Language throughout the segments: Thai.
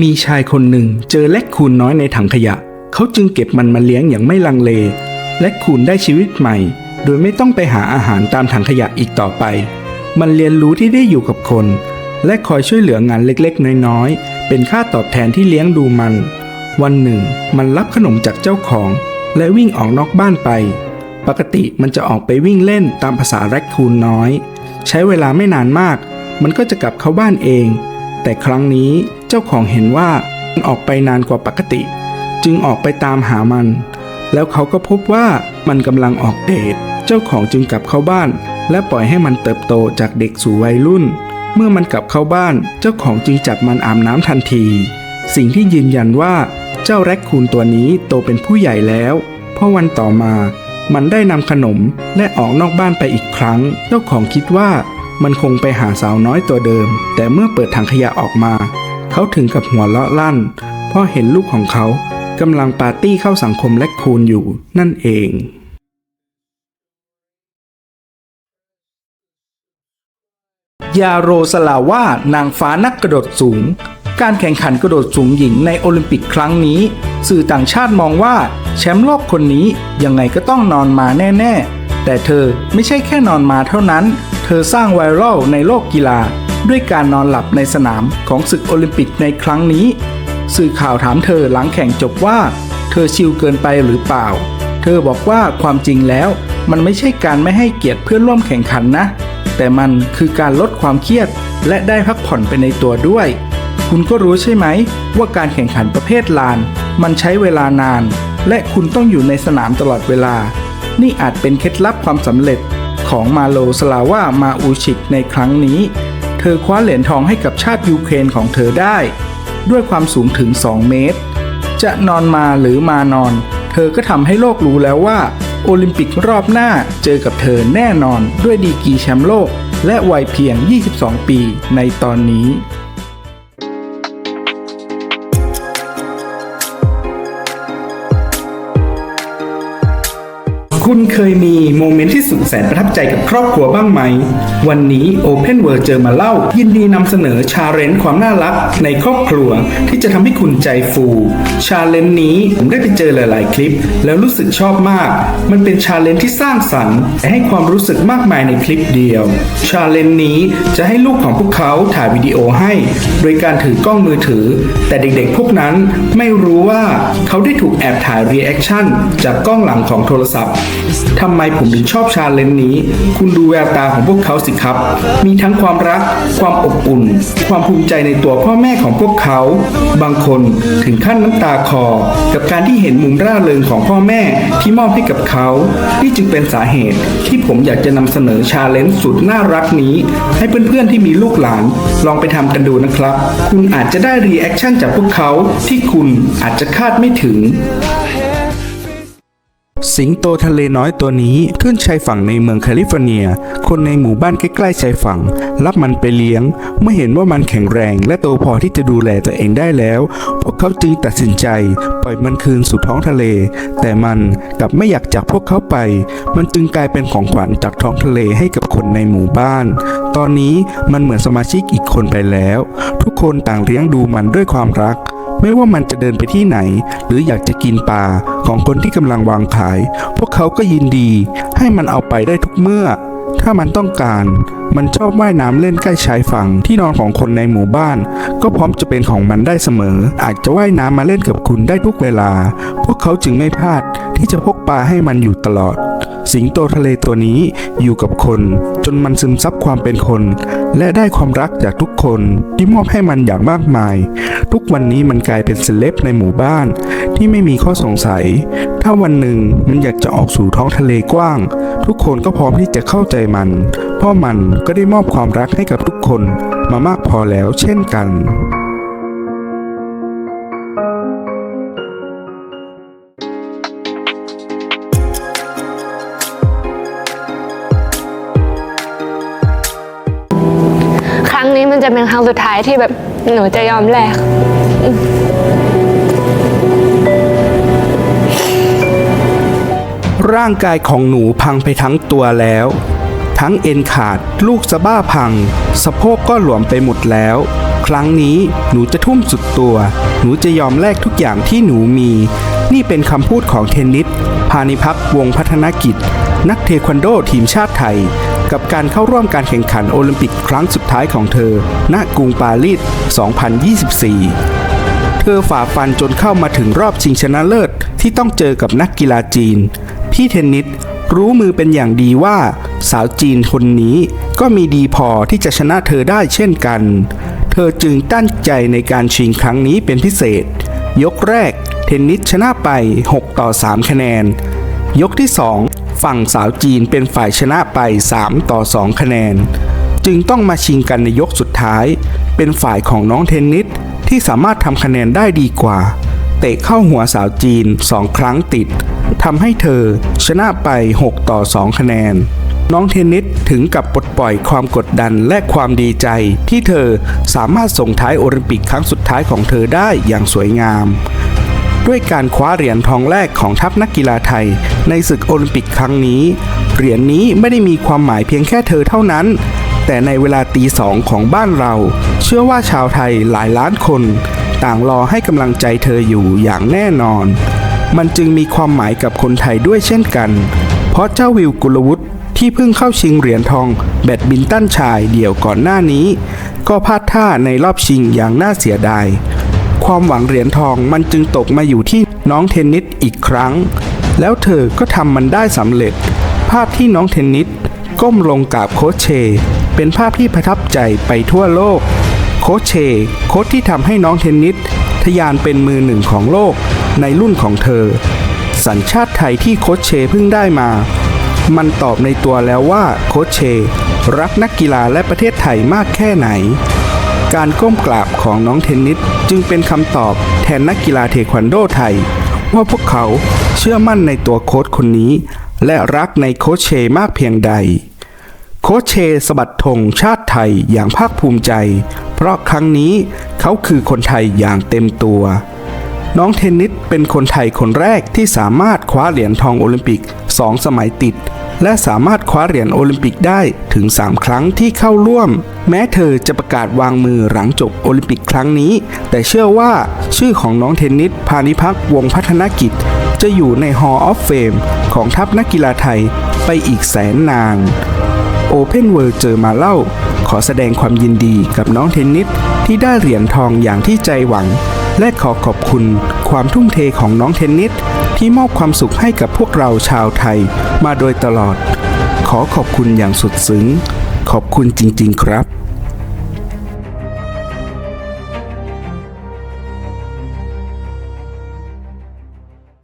มีชายคนหนึ่งเจอแลคคูนน้อยในถังขยะ เขาจึงเก็บมันมาเลี้ยงอย่างไม่ลังเล แลคคูนได้ชีวิตใหม่ โดยไม่ต้องไปหาอาหารตามถังขยะอีกต่อไป มันเรียนรู้ที่ได้อยู่กับคน และคอยช่วยเหลืองานเล็กๆ น้อยๆ เป็นค่าตอบแทนที่เลี้ยงดูมัน วันหนึ่ง มันรับขนมจากเจ้าของ และวิ่งออกนอกบ้านไป ปกติมันจะออกไปวิ่งเล่นตามภาษาแรคคูนน้อย ใช้เวลาไม่นานมาก มันก็จะกลับเข้าบ้านเอง แต่ครั้งนี้ จ้าของเห็นว่ามันออกไปนานกว่าปกติ จึงออกไปตามหามัน แล้วเขาก็พบว่ามันกำลังออกเดท เจ้าของจึงกลับเข้าบ้าน และปล่อยให้มันเติบโตจากเด็กสู่วัยรุ่น เมื่อมันกลับเข้าบ้าน เจ้าของจึงจับมันอาบน้ำทันที สิ่งที่ยืนยันว่าเจ้าแรคคูนตัวนี้โตเป็นผู้ใหญ่แล้วเพราะวันต่อมา มันได้นำขนมและออกนอกบ้านไปอีกครั้ง เจ้าของคิดว่ามันคงไปหาสาวน้อยตัวเดิม แต่เมื่อเปิดถังขยะออกมา เขาถึงกับหัวเราะลั่น เพราะเห็นลูกของเขากำลังปาร์ตี้เข้าสังคมแลคคูนอยู่นั่นเองยาโรสลาว่านางฟ้านักกระโดดสูง การแข่งขันกระโดดสูงหญิงในโอลิมปิกครั้งนี้ สื่อต่างชาติมองว่าแชมป์โลกคนนี้ยังไงก็ต้องนอนมาแน่ ๆ แต่เธอไม่ใช่แค่นอนมาเท่านั้น เธอสร้างไวรัลในโลกกีฬา ด้วยการนอนหลับในสนามของศึกโอลิมปิกในครั้งนี้ สื่อข่าวถามเธอหลังแข่งจบว่า เธอชิลเกินไปหรือเปล่า เธอบอกว่าความจริงแล้ว มันไม่ใช่การไม่ให้เกียรติเพื่อนร่วมแข่งขันนะ แต่มันคือการลดความเครียด และได้พักผ่อนไปในตัวด้วย คุณก็รู้ใช่ไหม ว่าการแข่งขันประเภทลาน มันใช้เวลานาน และคุณต้องอยู่ในสนามตลอดเวลา นี่อาจเป็นเคล็ดลับความสำเร็จของมาโลสลาว่ามาอูชิกในครั้งนี้ เธอคว้าเหรียญทองให้กับชาติยูเครนของเธอได้ ด้วยความสูงถึง 2 เมตร จะนอนมาหรือมานอน เธอก็ทำให้โลกรู้แล้วว่า โอลิมปิกรอบหน้าเจอกับเธอแน่นอนด้วยดีกีแชมป์โลก และวัยเพียง 22 ปีในตอนนี้ คุณเคยมีโมเมนต์ที่สุดแสนประทับใจกับครอบครัวบ้างไหม วันนี้ Open World เจอมาเล่า ยินดีนำเสนอชาเลนจ์ความน่ารักในครอบครัวที่จะทำให้คุณใจฟูชาเลนจ์นี้ผมได้ไปเจอหลาย ๆ คลิป แล้วรู้สึกชอบมาก มันเป็นชาเลนจ์ที่สร้างสรรค์และให้ความรู้สึกมากมายในคลิปเดียวชาเลนจ์นี้จะให้ลูกของพวกเขาถ่ายวิดีโอให้ โดยการถือกล้องมือถือ แต่เด็ก ๆ พวกนั้นไม่รู้ว่าเขาได้ถูกแอบถ่ายรีแอคชั่นจากกล้องหลังของโทรศัพท์ทำไมผมถึงชอบชาเลนจ์นี้ คุณดูแววตาของพวกเขาสิครับ มีทั้งความรัก ความอบอุ่น ความภูมิใจในตัวพ่อแม่ของพวกเขา บางคนถึงขั้นน้ำตาคอ กับการที่เห็นมุมร่าเริงของพ่อแม่ที่มอบให้กับเขา นี่จึงเป็นสาเหตุที่ผมอยากจะนำเสนอชาเลนจ์สุดน่ารักนี้ ให้เพื่อนๆที่มีลูกหลาน ลองไปทำกันดูนะครับ คุณอาจจะได้รีแอคชั่นจากพวกเขาที่คุณอาจจะคาดไม่ถึง สิงโตทะเลน้อยตัวนี้ขึ้นชายฝั่งในเมืองแคลิฟอร์เนีย คนในหมู่บ้านใกล้ๆชายฝั่ง รับมันไปเลี้ยง เมื่อเห็นว่ามันแข็งแรงและโตพอที่จะดูแลตัวเองได้แล้ว พวกเขาจึงตัดสินใจ ปล่อยมันคืนสู่ท้องทะเล แต่มันกลับไม่อยากจากพวกเขาไป มันจึงกลายเป็นของขวัญจากท้องทะเลให้กับคนในหมู่บ้าน ตอนนี้มันเหมือนสมาชิกอีกคนไปแล้ว ทุกคนต่างเลี้ยงดูมันด้วยความรัก ไม่ว่ามันจะเดินไปที่ไหน หรืออยากจะกินปลาของคนที่กำลังวางขาย พวกเขาก็ยินดี ให้มันเอาไปได้ทุกเมื่อ ถ้ามันต้องการ มันชอบว่ายน้ำเล่นใกล้ชายฝั่งที่นอนของคนในหมู่บ้าน ก็พร้อมจะเป็นของมันได้เสมอ อาจจะว่ายน้ำมาเล่นกับคุณได้ทุกเวลา พวกเขาจึงไม่พลาดที่จะพกปลาให้มันอยู่ตลอด สิงโตทะเลตัวนี้อยู่กับคน จนมันซึมซับความเป็นคน และได้ความรักจากทุกคนที่มอบให้มันอย่างมากมาย ทุกวันนี้มันกลายเป็นเซเลบในหมู่บ้านที่ไม่มีข้อสงสัย ถ้าวันหนึ่งมันอยากจะออกสู่ท้องทะเลกว้าง ทุกคนก็พร้อมที่จะเข้าใจมัน เพราะมันก็ได้มอบความรักให้กับทุกคนมามากพอแล้วเช่นกัน นี้มันจะเป็นครั้งสุดท้ายที่แบบหนูจะยอมแลกร่างกายของหนูพังไปทั้งตัวแล้ว ทั้งเอ็นขาด ลูกสะบ้าพัง สะโพกก็หลวมไปหมดแล้ว ครั้งนี้หนูจะทุ่มสุดตัว หนูจะยอมแลกทุกอย่างที่หนูมี นี่เป็นคำพูดของเทนนิสพานิพักษ์วงพัฒนกิจ นักเทควันโดทีมชาติไทย กับการเข้าร่วมการแข่งขันโอลิมปิกครั้งสุดท้ายของเธอ ณ กรุงปารีส 2024 เธอฝ่าฟันจนเข้ามาถึงรอบชิงชนะเลิศที่ต้องเจอกับนักกีฬาจีน พี่เทนนิสรู้มือเป็นอย่างดีว่า สาวจีนคนนี้ก็มีดีพอที่จะชนะเธอได้เช่นกัน เธอจึงตั้งใจในการชิงครั้งนี้เป็นพิเศษ ยกแรก เทนนิสชนะไป 6 ต่อ 3 คะแนน ยกที่ 2 ฝั่งสาวจีนเป็นฝ่ายชนะไป 3 ต่อ 2 คะแนน จึงต้องมาชิงกันในยกสุดท้าย เป็นฝ่ายของน้องเทนนิสที่สามารถทำคะแนนได้ดีกว่า เตะเข้าหัวสาวจีน 2 ครั้งติดทำให้เธอชนะไป 6 ต่อ 2 คะแนน น้องเทนนิสถึงกับปลดปล่อยความกดดันและความดีใจ ที่เธอสามารถส่งท้ายโอลิมปิกครั้งสุดท้ายของเธอได้อย่างสวยงาม ด้วยการคว้าเหรียญทองแรกของทัพนักกีฬาไทย ในศึกโอลิมปิกครั้งนี้ เหรียญนี้ไม่ได้มีความหมายเพียงแค่เธอเท่านั้น แต่ในเวลาตีสองของบ้านเรา เชื่อว่าชาวไทยหลายล้านคน ต่างรอให้กำลังใจเธออยู่อย่างแน่นอน มันจึงมีความหมายกับคนไทยด้วยเช่นกัน เพราะเจ้าวิวกุลวุฒิที่เพิ่งเข้าชิงเหรียญทองแบดมินตันชายเดี่ยวก่อนหน้านี้ ก็พลาดท่าในรอบชิงอย่างน่าเสียดาย ความหวังเหรียญทองมันจึงตกมาอยู่ที่น้องเทนนิสอีกครั้ง แล้วเธอก็ทำมันได้สำเร็จ ภาพที่น้องเทนนิสก้มลงกราบโคชเช เป็นภาพที่ประทับใจไปทั่วโลก โคชเช โค้ชที่ทำให้น้องเทนนิสทะยานเป็นมือหนึ่งของโลกในรุ่นของเธอ สัญชาติไทยที่โคชเชเพิ่งได้มา มันตอบในตัวแล้วว่าโคชเช รักนักกีฬาและประเทศไทยมากแค่ไหน การก้มกราบของน้องเทนนิสจึงเป็นคำตอบแทนนักกีฬาเทควันโดไทย ว่าพวกเขาเชื่อมั่นในตัวโค้ชคนนี้ และรักในโค้ชเชมากเพียงใด โค้ชเชสบัดธงชาติไทยอย่างภาคภูมิใจ เพราะครั้งนี้เขาคือคนไทยอย่างเต็มตัว น้องเทนนิสเป็นคนไทยคนแรกที่สามารถคว้าเหรียญทองโอลิมปิก2สมัยติด และสามารถคว้าเหรียญโอลิมปิกได้ถึง 3 ครั้งที่เข้าร่วม แม้เธอจะประกาศวางมือหลังจบโอลิมปิกครั้งนี้ แต่เชื่อว่าชื่อของน้องเทนนิสพานิพักวงพัฒนกิจ จะอยู่ใน Hall of Fame ของทัพนักกีฬาไทยไปอีกแสนนาน Open World เจอมาเล่า ขอแสดงความยินดีกับน้องเทนนิสที่ได้เหรียญทองอย่างที่ใจหวัง และขอขอบคุณความทุ่มเทของน้องเทนนิส ที่มอบความสุขให้กับพวกเราชาวไทยมาโดยตลอด ขอขอบคุณอย่างสุดซึ้ง ขอบคุณจริง ๆ ครับ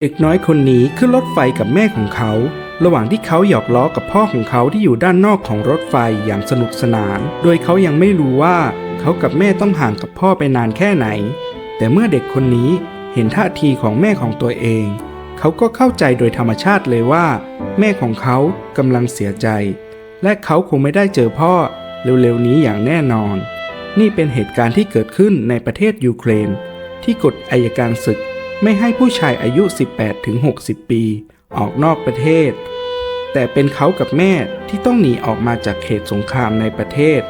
เด็กน้อยคนนี้ขึ้นรถไฟกับแม่ของเขา ระหว่างที่เขาหยอกล้อกับพ่อของเขาที่อยู่ด้านนอกของรถไฟอย่างสนุกสนาน โดยเขายังไม่รู้ว่าเขากับแม่ต้องห่างกับพ่อไปนานแค่ไหน แต่เมื่อเด็กคนนี้เห็นท่าทีของแม่ของตัวเอง เขาก็เข้าใจโดยธรรมชาติเลยว่า แม่ของเขากำลังเสียใจ และเขาคงไม่ได้เจอพ่อเร็วๆนี้อย่างแน่นอน นี่เป็นเหตุการณ์ที่เกิดขึ้นในประเทศยูเครน ที่กฎอายการศึกไม่ให้ผู้ชายอายุ 18-60ปี ออกนอกประเทศ แต่เป็นเขากับแม่ที่ต้องหนีออกมาจากเขตสงครามในประเทศ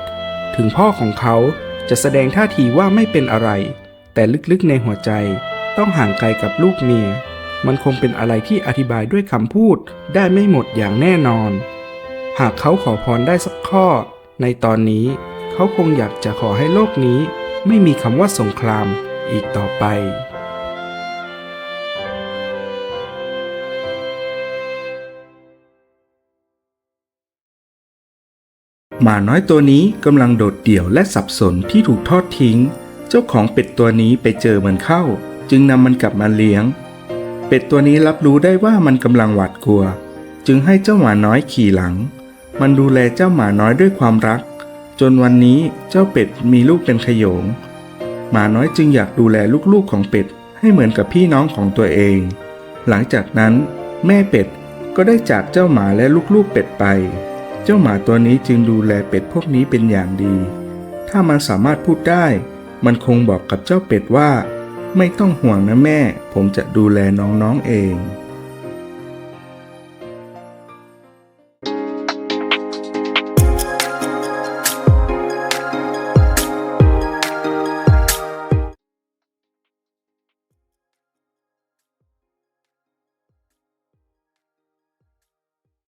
ถึงพ่อของเขาจะแสดงท่าทีว่าไม่เป็นอะไร แต่ลึกๆในหัวใจต้องห่างไกลกับลูกเมีย มันคงเป็นอะไรที่อธิบายด้วยคำพูดได้ไม่หมดอย่างแน่นอน หากเขาขอพรได้สักข้อ ในตอนนี้ เขาคงอยากจะขอให้โลกนี้ ไม่มีคำว่าสงครามอีกต่อไปหมาน้อยตัวนี้กำลังโดดเดี่ยวและสับสนที่ถูกทอดทิ้ง เจ้าของเป็ดตัวนี้ไปเจอมันเข้า จึงนำมันกลับมาเลี้ยง เป็ดตัวนี้รับรู้ได้ว่ามันกำลังหวาดกลัว จึงให้เจ้าหมาน้อยขี่หลัง มันดูแลเจ้าหมาน้อยด้วยความรัก จนวันนี้เจ้าเป็ดมีลูกเป็นขยง หมาน้อยจึงอยากดูแลลูกๆของเป็ดให้เหมือนกับพี่น้องของตัวเอง หลังจากนั้น แม่เป็ดก็ได้จากเจ้าหมาและลูกๆเป็ดไป เจ้าหมาตัวนี้จึงดูแลเป็ดพวกนี้เป็นอย่างดี ถ้ามันสามารถพูดได้ มันคงบอกกับเจ้าเป็ดว่า ไม่ต้องห่วงนะแม่ ผมจะดูแลน้องๆเอง